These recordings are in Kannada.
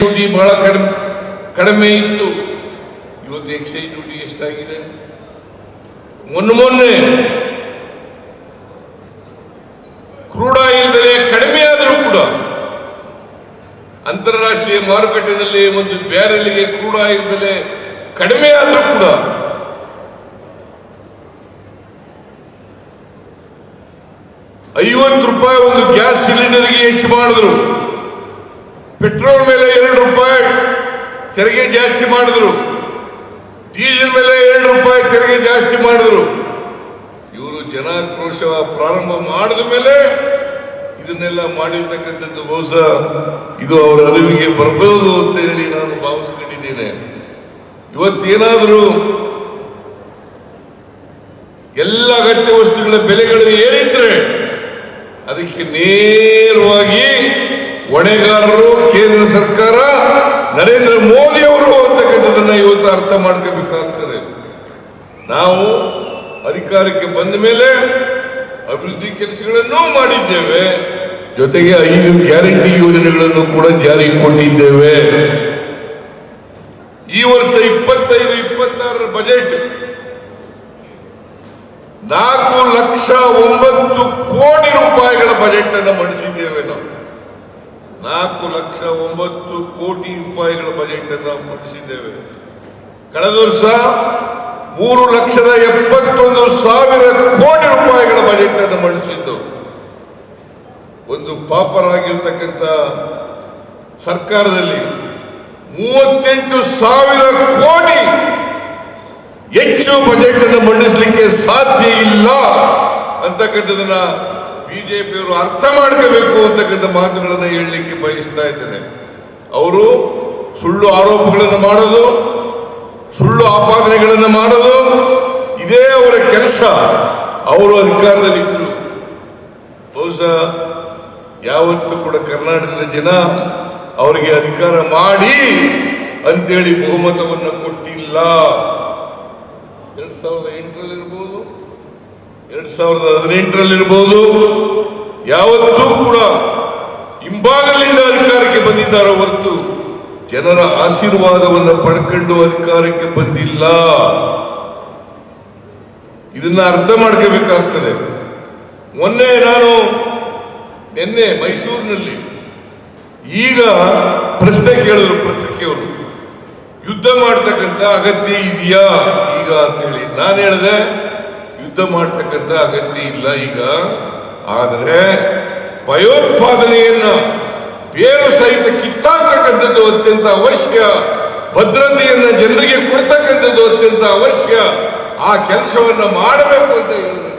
ಡ್ಯೂಟಿ ಬಹಳ ಕಡಿಮೆ ಕಡಿಮೆ ಇತ್ತು. ಇವತ್ತು ಎಕ್ಸೈಸ್ ಡ್ಯೂಟಿ ಎಷ್ಟಾಗಿದೆ? ಮೊನ್ನೆ ಮೊನ್ನೆ ಕ್ರೂಡ್ ಆಯಿಲ್ ಬೆಲೆ ಕಡಿಮೆ ಆದರೂ ಕೂಡ ಅಂತಾರಾಷ್ಟ್ರೀಯ ಮಾರುಕಟ್ಟೆನಲ್ಲಿ ಒಂದು ಬ್ಯಾರೆಲ್ಗೆ ಕ್ರೂಡ್ ಆಯಿಲ್ ಬೆಲೆ ಕಡಿಮೆ ಆದರೂ ಕೂಡ ಐವತ್ತು ರೂಪಾಯಿ ಒಂದು ಗ್ಯಾಸ್ ಸಿಲಿಂಡರ್ಗೆ ಹೆಚ್ಚು ಮಾಡಿದ್ರು. ಪೆಟ್ರೋಲ್ ಮೇಲೆ ಎರಡು ರೂಪಾಯಿ ತೆರಿಗೆ ಜಾಸ್ತಿ ಮಾಡಿದ್ರು. ಡೀಸೆಲ್ ಮೇಲೆ ಎರಡು ರೂಪಾಯಿ ತೆರಿಗೆ ಜಾಸ್ತಿ ಮಾಡಿದ್ರು. ಇವರು ಜನಾಕ್ರೋಶ ಪ್ರಾರಂಭ ಮಾಡಿದ ಮೇಲೆ ಇದನ್ನೆಲ್ಲ ಮಾಡಿರ್ತಕ್ಕಂಥದ್ದು ಬಹುಶಃ ಇದು ಅವರ ಅರಿವಿಗೆ ಬರಬಹುದು ಅಂತ ಹೇಳಿ ನಾನು ಭಾವಿಸ್ಕೊಂಡಿದ್ದೇನೆ. ಇವತ್ತೇನಾದರೂ ಎಲ್ಲ ಅಗತ್ಯ ವಸ್ತುಗಳ ಬೆಲೆಗಳು ಏರಿದ್ರೆ ಅದಕ್ಕೆ ನೇರವಾಗಿ ಹೊಣೆಗಾರರು ಕೇಂದ್ರ ಸರ್ಕಾರ ನರೇಂದ್ರ ಮೋದಿ ಅವರು ಅಂತಕ್ಕಂಥದ್ದನ್ನ ಇವತ್ತು ಅರ್ಥ ಮಾಡ್ಕೋಬೇಕಾಗ್ತದೆ. ನಾವು ಅಧಿಕಾರಕ್ಕೆ ಬಂದ ಮೇಲೆ ಅಭಿವೃದ್ಧಿ ಕೆಲಸಗಳನ್ನು ಮಾಡಿದ್ದೇವೆ. ಜೊತೆಗೆ ಐದು ಗ್ಯಾರಂಟಿ ಯೋಜನೆಗಳನ್ನು ಕೂಡ ಜಾರಿಗೆ ಕೊಟ್ಟಿದ್ದೇವೆ. ಈ ವರ್ಷ ಇಪ್ಪತ್ತೈದು, ಇಪ್ಪತ್ತಾರರ ಬಜೆಟ್ ನಾಲ್ಕು ಲಕ್ಷ ಒಂಬತ್ತು ಕೋಟಿ ರೂಪಾಯಿಗಳ ಬಜೆಟ್ ಅನ್ನು ಮಂಡಿಸಿದ್ದೇವೆ. ನಾಲ್ಕು ಲಕ್ಷ ಒಂಬತ್ತು ಕೋಟಿ ರೂಪಾಯಿಗಳ ಬಜೆಟ್ ಅನ್ನು ಮಂಡಿಸಿದ್ದೇವೆ ಕಳೆದ ವರ್ಷ ಮೂರು ಲಕ್ಷದ ಎಪ್ಪತ್ತೊಂದು ಸಾವಿರ ಕೋಟಿ ರೂಪಾಯಿಗಳ ಬಜೆಟ್ ಅನ್ನು ಮಂಡಿಸಿದ್ದು. ಒಂದು ಪಾಪರಾಗಿರ್ತಕ್ಕಂಥ ಸರ್ಕಾರದಲ್ಲಿ ಮೂವತ್ತೆಂಟು ಸಾವಿರ ಕೋಟಿ ಹೆಚ್ಚು ಬಜೆಟ್ ಅನ್ನು ಮಂಡಿಸಲಿಕ್ಕೆ ಸಾಧ್ಯ ಇಲ್ಲ ಅಂತಕ್ಕಂಥದನ್ನ ಬಿಜೆಪಿಯವರು ಅರ್ಥ ಮಾಡ್ಕೋಬೇಕು ಅಂತಕ್ಕಂಥ ಮಾತುಗಳನ್ನು ಹೇಳಲಿಕ್ಕೆ ಬಯಸ್ತಾ ಇದ್ದೇನೆ. ಅವರು ಸುಳ್ಳು ಆರೋಪಗಳನ್ನು ಮಾಡೋದು, ಸುಳ್ಳು ಆಪಾದನೆಗಳನ್ನು ಮಾಡೋದು, ಇದೇ ಅವರ ಕೆಲಸ. ಅವರು ಅಧಿಕಾರದಲ್ಲಿದ್ದರು ಬಹುಶಃ ಯಾವತ್ತೂ ಕೂಡ ಕರ್ನಾಟಕದ ಜನ ಅವರಿಗೆ ಅಧಿಕಾರ ಮಾಡಿ ಅಂತೇಳಿ ಬಹುಮತವನ್ನು ಕೊಟ್ಟಿಲ್ಲ. ಎರಡ್ ಸಾವಿರದ ಎಂಟರಲ್ಲಿ ಇರ್ಬೋದು ಎರಡ್ ಸಾವಿರದ ಹದಿನೆಂಟರಲ್ಲಿರ್ಬೋದು, ಯಾವತ್ತೂ ಕೂಡ ಹಿಂಭಾಗಲಿಂದ ಅಧಿಕಾರಕ್ಕೆ ಬಂದಿದ್ದಾರೆ ಹೊರತು ಜನರ ಆಶೀರ್ವಾದವನ್ನು ಪಡ್ಕೊಂಡು ಅಧಿಕಾರಕ್ಕೆ ಬಂದಿಲ್ಲ. ಇದನ್ನ ಅರ್ಥ ಮಾಡ್ಕೋಬೇಕಾಗ್ತದೆ. ಮೊನ್ನೆ ನಾನು ನಿನ್ನೆ ಮೈಸೂರಿನಲ್ಲಿ ಈಗ ಪ್ರಶ್ನೆ ಕೇಳಿದ್ರು ಪತ್ರಿಕೆಯವರು, ಯುದ್ಧ ಮಾಡ್ತಕ್ಕಂಥ ಅಗತ್ಯ ಇದೆಯಾ? ಈಗ ಅಂತೇಳಿ ನಾನು ಹೇಳಿದೆ ಯುದ್ಧ ಮಾಡ್ತಕ್ಕಂಥ ಅಗತ್ಯ ಇಲ್ಲ ಈಗ. ಆದರೆ ಭಯೋತ್ಪಾದನೆಯನ್ನ ಬೇರು ಸಹಿತ ಕಿತ್ತಾಡ್ತಕ್ಕಂಥದ್ದು ಅತ್ಯಂತ ಅವಶ್ಯ. ಭದ್ರತೆಯನ್ನ ಜನರಿಗೆ ಕೊಡ್ತಕ್ಕಂಥದ್ದು ಅತ್ಯಂತ ಅವಶ್ಯ. ಆ ಕೆಲಸವನ್ನ ಮಾಡಬೇಕು ಅಂತ ಹೇಳಿದೆ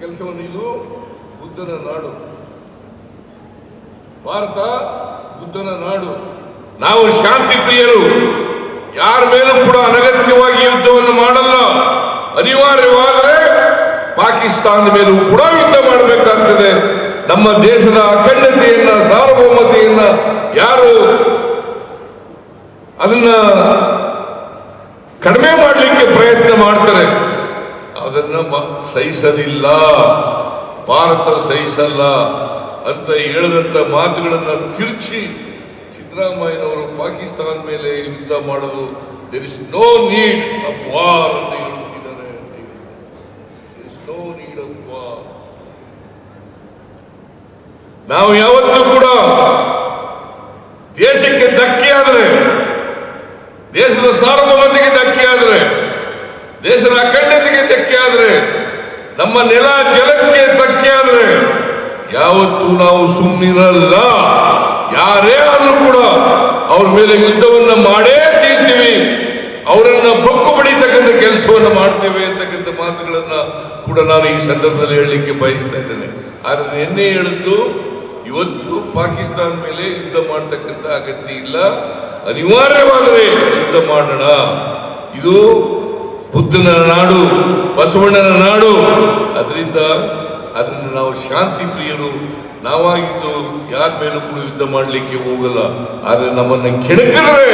ಕೆಲಸವನ್ನು ಇದು ಬುದ್ಧನ ನಾಡು. ಭಾರತ ಬುದ್ಧನ ನಾಡು. ನಾವು ಶಾಂತಿ ಪ್ರಿಯರು ಯಾರ ಮೇಲೂ ಕೂಡ ಅನಗತ್ಯವಾಗಿ ಯುದ್ಧವನ್ನು ಮಾಡಲ್ಲ. ಅನಿವಾರ್ಯವಾದರೆ ಪಾಕಿಸ್ತಾನದ ಮೇಲೂ ಕೂಡ ಯುದ್ಧ ಮಾಡಬೇಕಾಗ್ತದೆ. ನಮ್ಮ ದೇಶದ ಅಖಂಡತೆಯನ್ನ, ಸಾರ್ವಭೌಮತೆಯನ್ನ ಯಾರು ಅದನ್ನ ಕಡಿಮೆ ಮಾಡಲಿಕ್ಕೆ ಪ್ರಯತ್ನ ಮಾಡ್ತಾರೆ, ಅದನ್ನ ಸಹಿಸಲಿಲ್ಲ ಭಾರತ ಸಹಿಸಲ್ಲ ಅಂತ ಹೇಳಿದಂತ ಮಾತುಗಳನ್ನ ತಿರುಚಿ ಸಿದ್ದರಾಮಯ್ಯನವರು ಪಾಕಿಸ್ತಾನ ಮೇಲೆ ಯುದ್ಧ ಮಾಡೋದು there is no need of ಅಂತ ನಾವು ಯಾವತ್ತೂ ಕೂಡ ದೇಶಕ್ಕೆ ಧಕ್ಕೆ ಆದರೆ ದೇಶದ ಸಾರ್ವಭೌಮತೆಗೆ ಧಕ್ಕೆ ಆದರೆ ದೇಶದ ಅಖಂಡತೆಗೆ ಧಕ್ಕೆ ಆದರೆ ನಮ್ಮ ನೆಲ ಜಲಕ್ಕೆ ಧಕ್ಕೆ ಆದರೆ ಯಾವತ್ತೂ ನಾವು ಸುಮ್ಮನಿರಲ್ಲ ಯಾರೇ ಆದರೂ ಕೂಡ ಅವ್ರ ಮೇಲೆ ಯುದ್ಧವನ್ನು ಮಾಡೇ ತೀರ್ತೀವಿ ಅವರನ್ನ ಬೊಕ್ಕು ಬಡಿತಕ್ಕಂಥ ಕೆಲಸವನ್ನು ಮಾಡ್ತೇವೆ ಅಂತಕ್ಕಂಥ ಮಾತುಗಳನ್ನು ಕೂಡ ನಾನು ಈ ಸಂದರ್ಭದಲ್ಲಿ ಹೇಳಲಿಕ್ಕೆ ಬಯಸ್ತಾ ಇದ್ದೇನೆ. ಆದರೆ ನಿನ್ನೆ ಹೇಳಿದ್ದು ಇವತ್ತು ಪಾಕಿಸ್ತಾನ ಮೇಲೆ ಯುದ್ಧ ಮಾಡ್ತಕ್ಕಂಥ ಅಗತ್ಯ ಇಲ್ಲ. ಅನಿವಾರ್ಯವಾದರೆ ಯುದ್ಧ ಮಾಡೋಣ. ಇದು ಬುದ್ಧನ ನಾಡು, ಬಸವಣ್ಣನ ನಾಡು. ಅದರಿಂದ ಅದನ್ನು ನಾವು ಶಾಂತಿ ಪ್ರಿಯರು, ನಾವಾಗಿದ್ದು ಯಾರ ಮೇಲೂ ಕೂಡ ಯುದ್ಧ ಮಾಡಲಿಕ್ಕೆ ಹೋಗಲ್ಲ. ಆದರೆ ನಮ್ಮನ್ನು ಕೆಣಕಿದ್ರೆ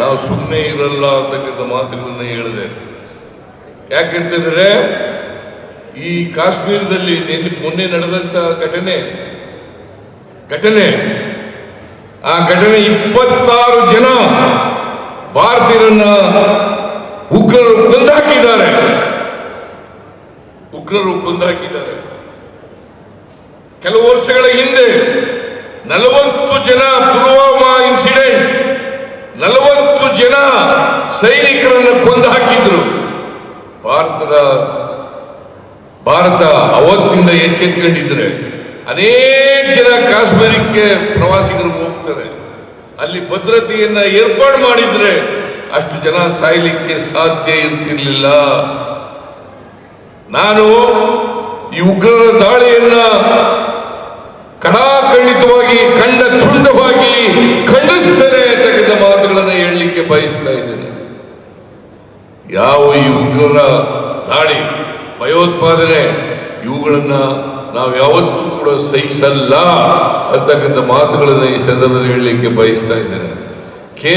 ನಾವು ಸುಮ್ಮನೆ ಇರಲ್ಲ ಅಂತಕ್ಕಂಥ ಮಾತುಗಳನ್ನು ಹೇಳಿದೆ. ಯಾಕೆಂತಂದ್ರೆ ಈ ಕಾಶ್ಮೀರದಲ್ಲಿ ಮೊನ್ನೆ ನಡೆದಂತ ಘಟನೆ ಘಟನೆ. ಆ ಘಟನೆ ಇಪ್ಪತ್ತಾರು ಜನ ಭಾರತೀಯರನ್ನ ಉಗ್ರರು ಕೊಂದಾಕಿದ್ದಾರೆ. ಉಗ್ರರು ಕೊಂದಾಕಿದ್ದಾರೆ. ಕೆಲವು ವರ್ಷಗಳ ಹಿಂದೆ ನಲವತ್ತು ಜನ ಪುಲ್ವಾಮಾ ಇನ್ಸಿಡೆಂಟ್ ನಲವತ್ತು ಜನ ಸೈನಿಕರನ್ನು ಕೊಂದು ಹಾಕಿದ್ರು ಭಾರತದ, ಭಾರತ ಅವತ್ತಿಂದ ಎಚ್ಚೆತ್ಕೊಂಡಿದ್ರೆ ಅನೇಕ ಜನ ಕಾಶ್ಮೀರಕ್ಕೆ ಪ್ರವಾಸಿಗರು ಹೋಗ್ತಾರೆ. ಅಲ್ಲಿ ಭದ್ರತೆಯನ್ನ ಏರ್ಪಾಡು ಮಾಡಿದ್ರೆ ಅಷ್ಟು ಜನ ಸಾಯ್ಲಿಕ್ಕೆ ಸಾಧ್ಯ ಇರ್ತಿರ್ಲಿಲ್ಲ. ನಾನು ಈ ಉಗ್ರರ ದಾಳಿಯನ್ನ ಕಡಾಖಂಡಿತವಾಗಿ ಖಂಡ ತುಂಡವಾಗಿ ಖಂಡಿಸ್ತೇನೆ ತೆಗೆದ ಮಾತುಗಳನ್ನು ಹೇಳಲಿಕ್ಕೆ ಬಯಸ್ತಾ ಇದ್ದೇನೆ. ಯಾವ ಈ ಉಗ್ರರ ದಾಳಿ ಭಯೋತ್ಪಾದನೆ, ಇವುಗಳನ್ನ ನಾವು ಯಾವತ್ತೂ ಕೂಡ ಸಹಿಸಲ್ಲ ಅಂತಕ್ಕಂಥ ಮಾತುಗಳನ್ನು ಈ ಸಂದರ್ಭದಲ್ಲಿ ಹೇಳಲಿಕ್ಕೆ ಬಯಸ್ತಾ ಇದ್ದಾರೆ ಕೆ